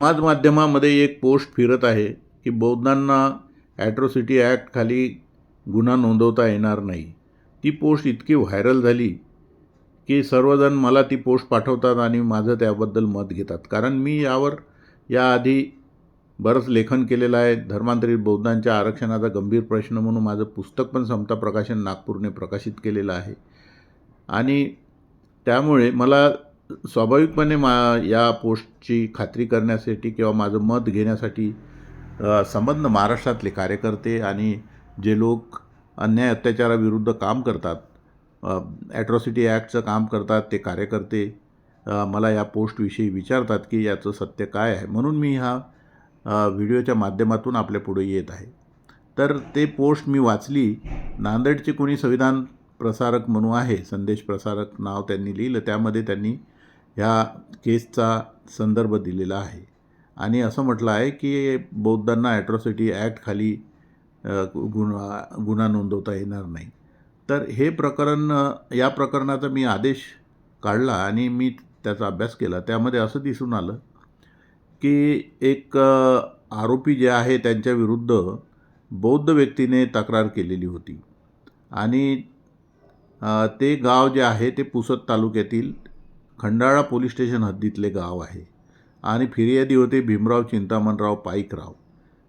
समाज माध्यमामध्ये एक पोस्ट फिरत आहे की बौद्धांना ॲट्रॉसिटी ॲक्टखाली गुन्हा नोंदवता येणार नाही. ती पोस्ट इतकी व्हायरल झाली की सर्वजण मला ती पोस्ट पाठवतात आणि माझं त्याबद्दल मत घेतात. कारण मी यावर याआधी बरंच लेखन केलेलं आहे. धर्मांतरित बौद्धांच्या आरक्षणाचा गंभीर प्रश्न म्हणून माझं पुस्तक पण समता प्रकाशन नागपूरने प्रकाशित केलेलं आहे. आणि त्यामुळे मला स्वाभाविकपणे मा या पोस्टची खात्री करण्यासाठी किंवा माझं मत घेण्यासाठी संबंध महाराष्ट्रातले कार्यकर्ते आणि जे लोक अन्याय अत्याचाराविरुद्ध काम करतात ॲट्रॉसिटी ॲक्टचं काम करतात ते कार्यकर्ते मला या पोस्टविषयी विचारतात की याचं सत्य काय आहे. म्हणून मी हा व्हिडिओच्या माध्यमातून आपल्या पुढे येत आहे. तर ते पोस्ट मी वाचली. नांदेडचे कोणी संविधान प्रसारक म्हणून आहे संदेश प्रसारक नाव त्यांनी लिहिलं. त्यामध्ये त्यांनी ह्या केसचा संदर्भ दिलेला आहे. आणि असं म्हटलं आहे की बौद्धांना ॲट्रॉसिटी ॲक्टखाली गुन्हा गुन्हा नोंदवता येणार नाही. तर हे प्रकरण या प्रकरणाचा मी आदेश काढला आणि मी त्याचा अभ्यास केला. त्यामध्ये असं दिसून आलं की एक आरोपी जे आहे त्यांच्याविरुद्ध बौद्ध व्यक्तीने तक्रार केलेली होती. आणि ते गाव जे आहे ते पुसद तालुक्यातील खंडाळा पोलीस स्टेशन हद्दीतले गाव आहे आणि फिर्यादी होते भीमराव चिंतामणराव पाईकराव.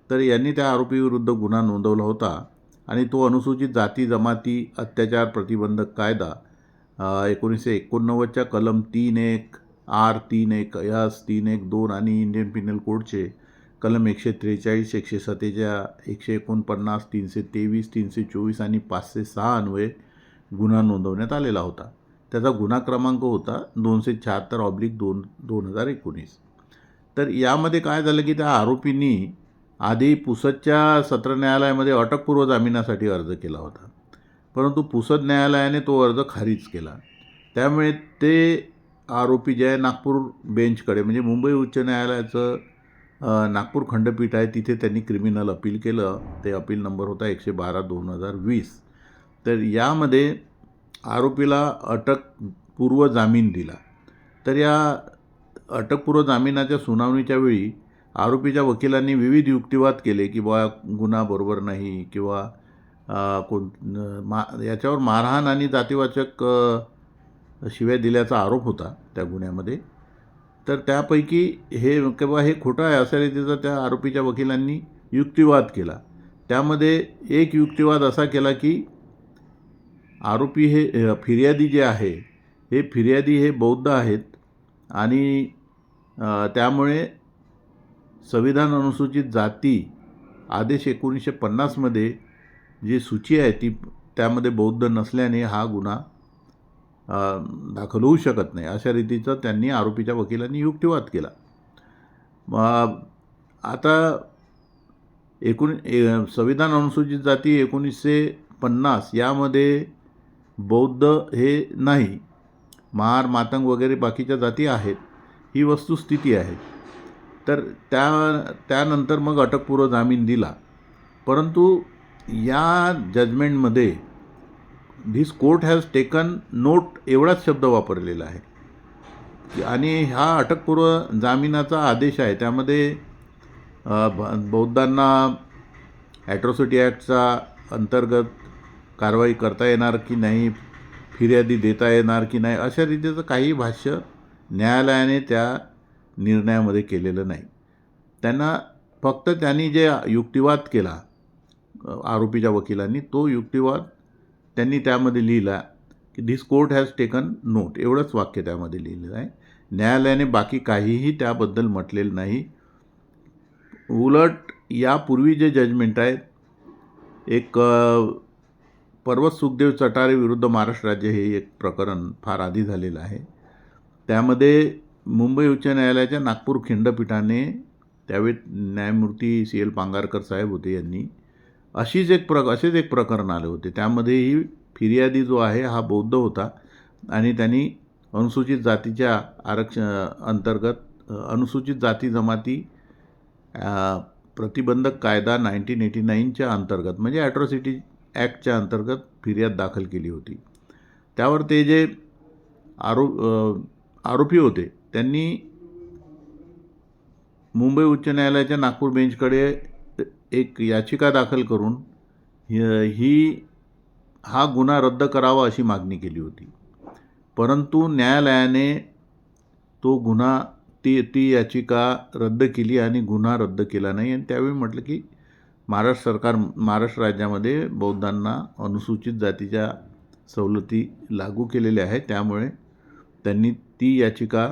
तर यांनी त्या आरोपीविरुद्ध गुन्हा नोंदवला होता आणि तो अनुसूचित जाती जमाती अत्याचार प्रतिबंधक कायदा एकोणीसशे एकोणनव्वदच्या कलम तीन एक आर तीन एक यस तीन एक दोन आणि इंडियन पिनल कोडचे कलम एकशे त्रेचाळीस एकशे सत्तेचाळ एकशे एकोणपन्नास तीनशे तेवीस तीनशे चोवीस आणि पाचशे सहा अन्वये गुन्हा नोंदवण्यात आलेला होता. त्याचा गुन्हा क्रमांक होता दोनशे शहात्तर ऑब्लिक दोन दोन हजार एकोणीस. तर यामध्ये काय झालं की त्या आरोपींनी आधी पुसदच्या सत्र न्यायालयामध्ये अटकपूर्व जामिनासाठी अर्ज केला होता. परंतु पुसद न्यायालयाने तो अर्ज खारीज केला. त्यामुळे ते आरोपी जे आहे नागपूर बेंचकडे म्हणजे मुंबई उच्च न्यायालयाचं नागपूर खंडपीठ आहे तिथे त्यांनी क्रिमिनल अपील केलं. ते अपील नंबर होता एकशे बारा दोन हजार वीस. तर यामध्ये आरोपीला अटकपूर्व जामीन दिला. तर या अटकपूर्व जामिनाच्या सुनावणीच्या वेळी आरोपीच्या वकिलांनी विविध युक्तिवाद केले की बा गुन्हा बरोबर नाही किंवा कोण मा याच्यावर मारहाण आणि जातीवाचक शिव्या दिल्याचा आरोप होता त्या गुन्ह्यामध्ये. तर त्यापैकी हे किंवा हे खोटं आहे अशा रीतीचा त्या आरोपीच्या वकिलांनी युक्तिवाद केला. त्यामध्ये एक युक्तिवाद असा केला की आरोपी हे फिर्यादी जे आहे हे फिर्यादी हे बौद्ध आहेत आणि त्यामुळे संविधान अनुसूचित जाती आदेश एकोणीसशे पन्नासमध्ये जी सूची आहे ती त्यामध्ये बौद्ध नसल्याने हा गुन्हा दाखल होऊ शकत नाही. अशा रीतीचं त्यांनी आरोपीच्या वकिलांनी युक्तिवाद केला. मग आता एकूण ए संविधान अनुसूचित जाती एकोणीसशे पन्नास यामध्ये बौद्ध हे नाही. महार मातंग वगैरे बाकीच्या जाती आहेत. ही वस्तुस्थिती आहे. तर त्या त्यानंतर मग अटकपूर्व जामीन दिला. परंतु या जजमेंटमध्ये this court has taken note एवढाच शब्द वापरलेला आहे. आणि हा अटकपूर्व जामिनाचा आदेश आहे. त्यामध्ये बौद्धांना ॲट्रॉसिटी ॲक्टचा अंतर्गत कारवाई करता येणार की नाही फिर्यादी देता येणार की नाही अशा रीतीचं काही भाष्य न्यायालयाने त्या निर्णयामध्ये केलेलं नाही. त्यांना फक्त त्यांनी जे युक्तिवाद केला आरोपीच्या वकिलांनी तो युक्तिवाद त्यांनी त्यामध्ये लिहिला की this court has taken note एवढंच वाक्य त्यामध्ये लिहिलेलं आहे. न्यायालयाने बाकी काहीही त्याबद्दल म्हटलेलं नाही. उलट यापूर्वी जे जजमेंट आहेत एक पर्वत सुखदेव चटारे विरुद्ध महाराष्ट्र राज्य हे एक प्रकरण फार आधी झालेलं आहे. त्यामध्ये मुंबई उच्च न्यायालयाच्या नागपूर खंडपीठाने त्यावेळी न्यायमूर्ती सी एल पांगारकर साहेब होते यांनी अशीच एक प्र असेच एक प्रकरण आले होते. त्यामध्येही फिर्यादी जो आहे हा बौद्ध होता आणि त्यांनी अनुसूचित जातीच्या आरक्षण अंतर्गत अनुसूचित जाती जमाती प्रतिबंधक कायदा नाईन्टीन एटी नाईनच्या अंतर्गत म्हणजे ॲट्रॉसिटी ॲक्टच्या अंतर्गत फिर्याद दाखल केली होती. त्यावर ते जे आरो आरोपी होते त्यांनी मुंबई उच्च न्यायालयाच्या नागपूर बेंचकडे एक याचिका दाखल करून ही हा गुन्हा रद्द करावा अशी मागणी केली होती. परंतु न्यायालयाने तो गुन्हा ती ती याचिका रद्द केली आणि गुन्हा रद्द केला नाही. आणि त्यावेळी म्हटलं की महाराष्ट्र सरकार महाराष्ट्र राज्यामध्ये बौद्धांना अनुसूचित जातीच्या सवलती लागू केलेल्या आहेत. त्यामुळे त्यांनी ती याचिका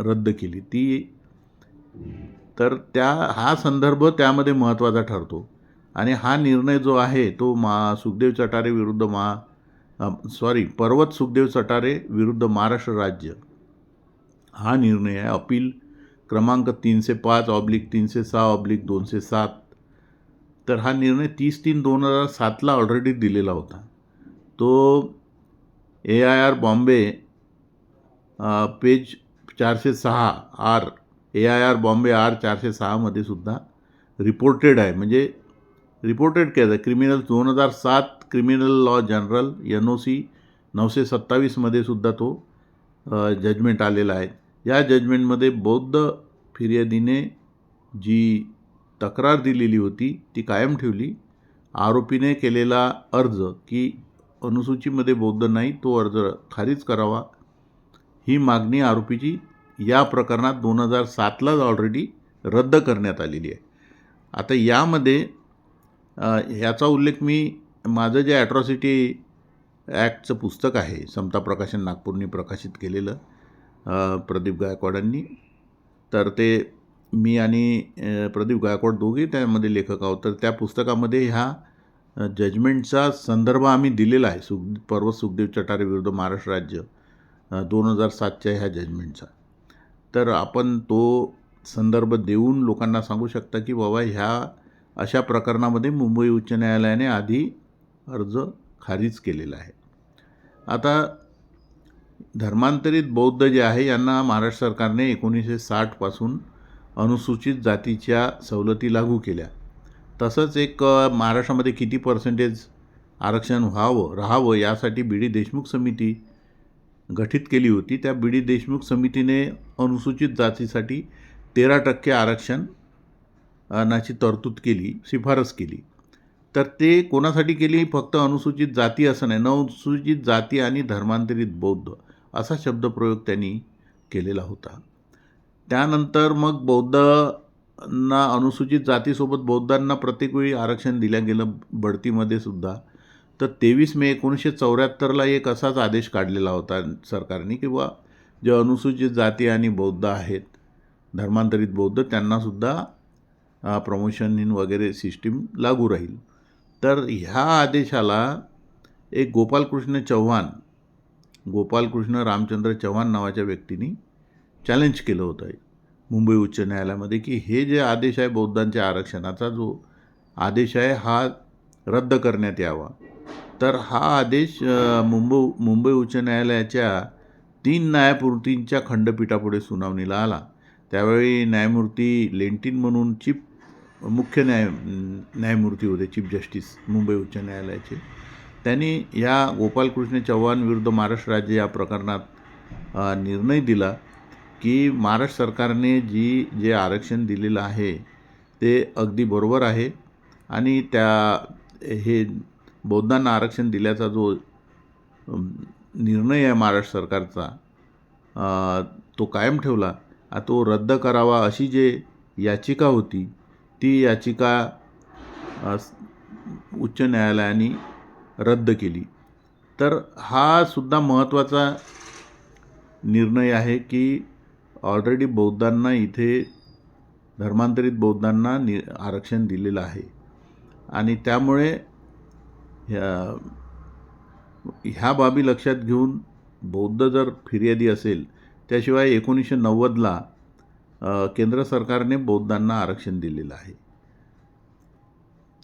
रद्द केली. ती तर त्या हा संदर्भ त्यामध्ये महत्त्वाचा ठरतो. आणि हा निर्णय जो आहे तो मा सुखदेव चटारे विरुद्ध मा सॉरी पर्वत सुखदेव चटारे विरुद्ध महाराष्ट्र राज्य. हा निर्णय आहे. अपील क्रमांक तीनशे पाच ऑब्लिक तीनशे सहा ऑब्लिक दोनशे सात तर हा निर्णय तीस तीन दोन हजार सातला ऑलरेडी दिलेला होता. तो A I R Bombay page चारशे सहा R A I R Bombay R चारशे सहामध्ये सुद्धा रिपोर्टेड आहे. म्हणजे रिपोर्टेड केलं आहे. क्रिमिनल दोन हजार सात criminal law general N O C नऊशे सत्तावीसमध्ये सुद्धा तो जजमेंट आलेला आहे. या जजमेंटमध्ये बौद्ध फिर्यादीने जी तक्रार दिलेली होती ती कायम ठेवली. आरोपीने केलेला अर्ज की अनुसूचीमध्ये बौद्ध नाही तो अर्ज खारिज करावा. ही मागणी आरोपीची या प्रकरणात दोन हजार सातलाच ऑलरेडी रद्द करण्यात आलेली आहे. आता यामध्ये ह्याचा उल्लेख मी माझं जे ॲट्रॉसिटी ॲक्टचं पुस्तक आहे समता प्रकाशन नागपूरनी प्रकाशित केलेलं प्रदीप गायकवाडांनी तर ते मी आणि प्रदीप गायकवाड दोघे त्यामध्ये लेखक आहोत. तर त्या पुस्तकामध्ये ह्या जजमेंटचा संदर्भ आम्ही दिलेला आहे. सुख पर्वत सुखदेव चटारे विरुद्ध महाराष्ट्र राज्य दोन हजार सातच्या ह्या जजमेंटचा तर आपण तो संदर्भ देऊन लोकांना सांगू शकता की बाबा ह्या अशा प्रकरणामध्ये मुंबई उच्च न्यायालयाने आधी अर्ज खारिज केलेला आहे. आता धर्मांतरित बौद्ध जे आहे यांना महाराष्ट्र सरकारने एकोणीसशे साठपासून अनुसूचित जातीच्या सवलती लागू केल्या. तसंच एक महाराष्ट्रामध्ये किती पर्सेंटेज आरक्षण व्हावं राहावं यासाठी बी डी देशमुख समिती गठीत केली होती. त्या बी डी देशमुख समितीने अनुसूचित जातीसाठी तेरा टक्के आरक्षण नाची तरतूद केली शिफारस केली. तर ते कोणासाठी केली? फक्त अनुसूचित जाती असं नाही न अनुसूचित जाती आणि धर्मांतरित बौद्ध असा शब्दप्रयोग त्यांनी केलेला होता. त्यानंतर मग बौद्धांना अनुसूचित जातीसोबत बौद्धांना प्रत्येक वेळी आरक्षण दिलं गेलं बढतीमध्ये सुद्धा. तर तेवीस मे एकोणीसशे चौऱ्याहत्तरला एक असाच आदेश काढलेला होता सरकारने की बा जे अनुसूचित जाती आणि बौद्ध आहेत धर्मांतरित बौद्ध त्यांनासुद्धा प्रमोशन इन वगैरे सिस्टीम लागू राहील. तर ह्या आदेशाला एक गोपालकृष्ण चव्हाण गोपालकृष्ण रामचंद्र चव्हाण नावाच्या व्यक्तीने चॅलेंज केलं होतं. मुंबई उच्च न्यायालयामध्ये की हे जे आदेश आहे बौद्धांच्या आरक्षणाचा जो आदेश आहे हा रद्द करण्यात यावा. तर हा आदेश मुंबई मुंबई उच्च न्यायालयाच्या तीन न्यायमूर्तींच्या खंडपीठापुढे सुनावणीला आला. त्यावेळी न्यायमूर्ती लेंटिन म्हणून चीफ मुख्य न्याय न्यायमूर्ती होते चीफ जस्टिस मुंबई उच्च न्यायालयाचे. त्यांनी या गोपालकृष्ण चव्हाण विरुद्ध महाराष्ट्र राज्य या प्रकरणात निर्णय दिला. की महाराष्ट्र सरकारने जी जे आरक्षण दिलेलं आहे ते अगदी बरोबर आहे. आणि त्या हे बौद्धांना आरक्षण दिल्याचा जो निर्णय आहे महाराष्ट्र सरकारचा तो कायम ठेवला. तो रद्द करावा अशी जे याचिका होती ती याचिका उच्च न्यायालयाने रद्द केली. तर हा सुद्धा महत्त्वाचा निर्णय आहे की ऑलरेडी बौद्धांना इथे धर्मांतरित बौद्धांना नि आरक्षण दिलेलं आहे. आणि त्यामुळे ह्या ह्या बाबी लक्षात घेऊन बौद्ध जर फिर्यादी असेल त्याशिवाय एकोणीसशे नव्वदला केंद्र सरकारने बौद्धांना आरक्षण दिलेलं आहे.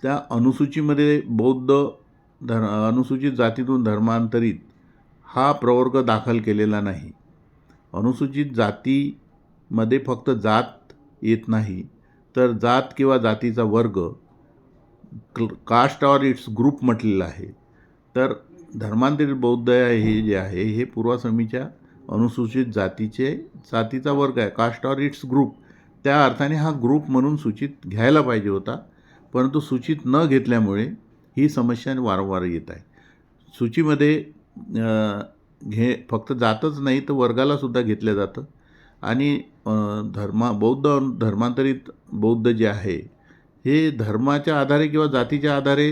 त्या अनुसूचीमध्ये बौद्ध धर अनुसूचित जातीतून धर्मांतरित हा प्रवर्ग दाखल केलेला नाही. अनुसूचित जातीमध्ये फक्त जात येत नाही तर जात किंवा जातीचा वर्ग क्ल कास्ट ऑर इट्स ग्रुप म्हटलेला आहे. तर धर्मांतरित बौद्ध हे जे आहे हे पूर्वासमीच्या अनुसूचित जातीचे जातीचा वर्ग आहे कास्ट ऑर इट्स ग्रुप. त्या अर्थाने हा ग्रुप म्हणून सूचित घ्यायला पाहिजे होता परंतु सूचित न घेतल्यामुळे ही समस्या वारंवार येत आहे. सूचीमध्ये घे फक्त जातच नाही तर वर्गालासुद्धा घेतलं जातं. आणि धर्मा बौद्ध धर्मांतरित बौद्ध जे आहे हे धर्माच्या आधारे किंवा जातीच्या आधारे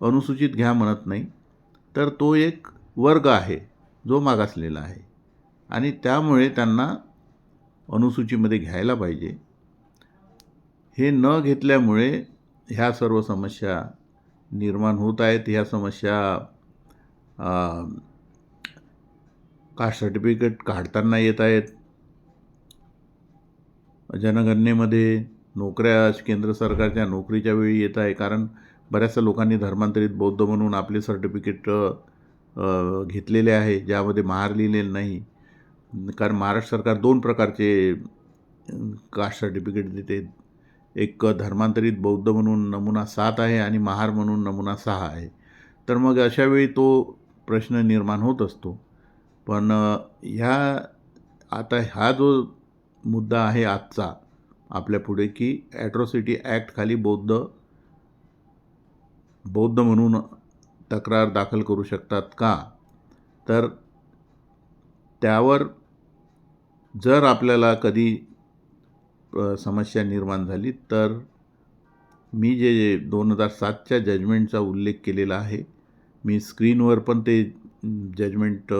अनुसूचित घ्या म्हणत नाही. तर तो एक वर्ग आहे जो मागासलेला आहे. आणि त्यामुळे त्यांना अनुसूचीमध्ये घ्यायला पाहिजे. हे न घेतल्यामुळे ह्या सर्व समस्या निर्माण होत आहेत. ह्या समस्या कास्ट सर्टिफिकेट काढताना येत आहेत? जनगणनेमध्ये नोकऱ्या केंद्र सरकारच्या नोकरीच्या वेळी येत आहे. कारण बऱ्याचशा लोकांनी धर्मांतरित बौद्ध म्हणून आपले सर्टिफिकेट घेतलेले आहे. ज्यामध्ये महार लिहिलेलं नाही. कारण महाराष्ट्र सरकार दोन प्रकारचे कास्ट सर्टिफिकेट देते. एक धर्मांतरित बौद्ध म्हणून नमुना सात आहे आणि महार म्हणून नमुना सहा आहे. तर मग अशावेळी तो प्रश्न निर्माण होत असतो. पण ह्या आता हा जो मुद्दा आहे आजचा आपल्या पुढे की ॲट्रॉसिटी ॲक्टखाली बौद्ध बौद्ध म्हणून तक्रार दाखल करू शकतात का? तर त्यावर जर आपल्याला कधी समस्या निर्माण झाली तर मी जे दोन हजार सातच्या जजमेंटचा उल्लेख केलेला आहे मी स्क्रीनवर पण ते जजमेंट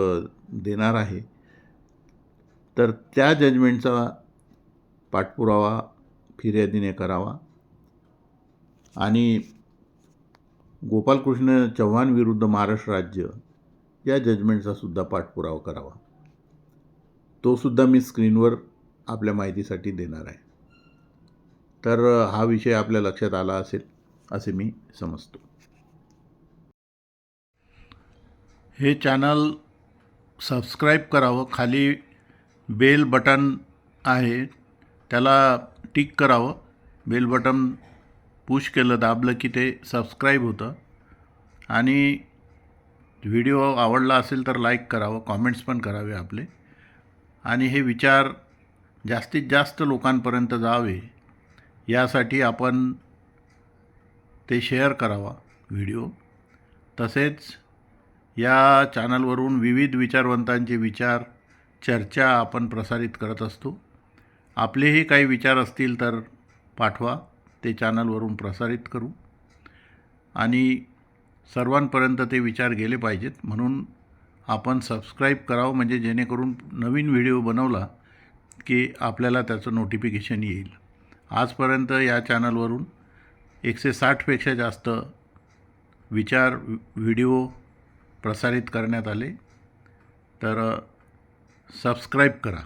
देणार आहे. तर त्या जजमेंटचा पाठपुरावा फिर्यादीने करावा. आणि गोपालकृष्ण चव्हाण विरुद्ध महाराष्ट्र राज्य या जजमेंटचा सुद्धा पाठपुरावा करावा. तो सुद्धा मी स्क्रीनवर आपल्या माहितीसाठी देणार आहे. तर हा विषय आपल्या लक्षात आला असेल असे मी समजतो. हे चॅनल सबस्क्राईब करावं. खाली बेल बटन आहे. त्याला टिक करावं. बेल बटन पुश केलं दाबलं की ते सबस्क्राईब होतं. आणि व्हिडिओ आवडला असेल तर लाईक करावं कॉमेंट्स पण करावे आपले. आणि हे विचार जास्तीत जास्त लोकांपर्यंत जावे यासाठी आपण ते शेअर करावा व्हिडिओ. तसेच या चॅनलवरून विविध विचारवंतांचे विचार चर्चा आपण प्रसारित करत असतो. आपलेही काही विचार असतील तर पाठवा ते चॅनलवरून प्रसारित करू. आणि सर्वांपर्यंत ते विचार गेले पाहिजेत. म्हणून आपण सबस्क्राईब करावं म्हणजे जेणेकरून नवीन व्हिडिओ बनवला की आपल्याला त्याचं नोटिफिकेशन येईल. आजपर्यंत या चॅनलवरून एकशे साठपेक्षा जास्त विचार व्हिडिओ प्रसारित करण्यात आले तर सबस्क्राईब करा.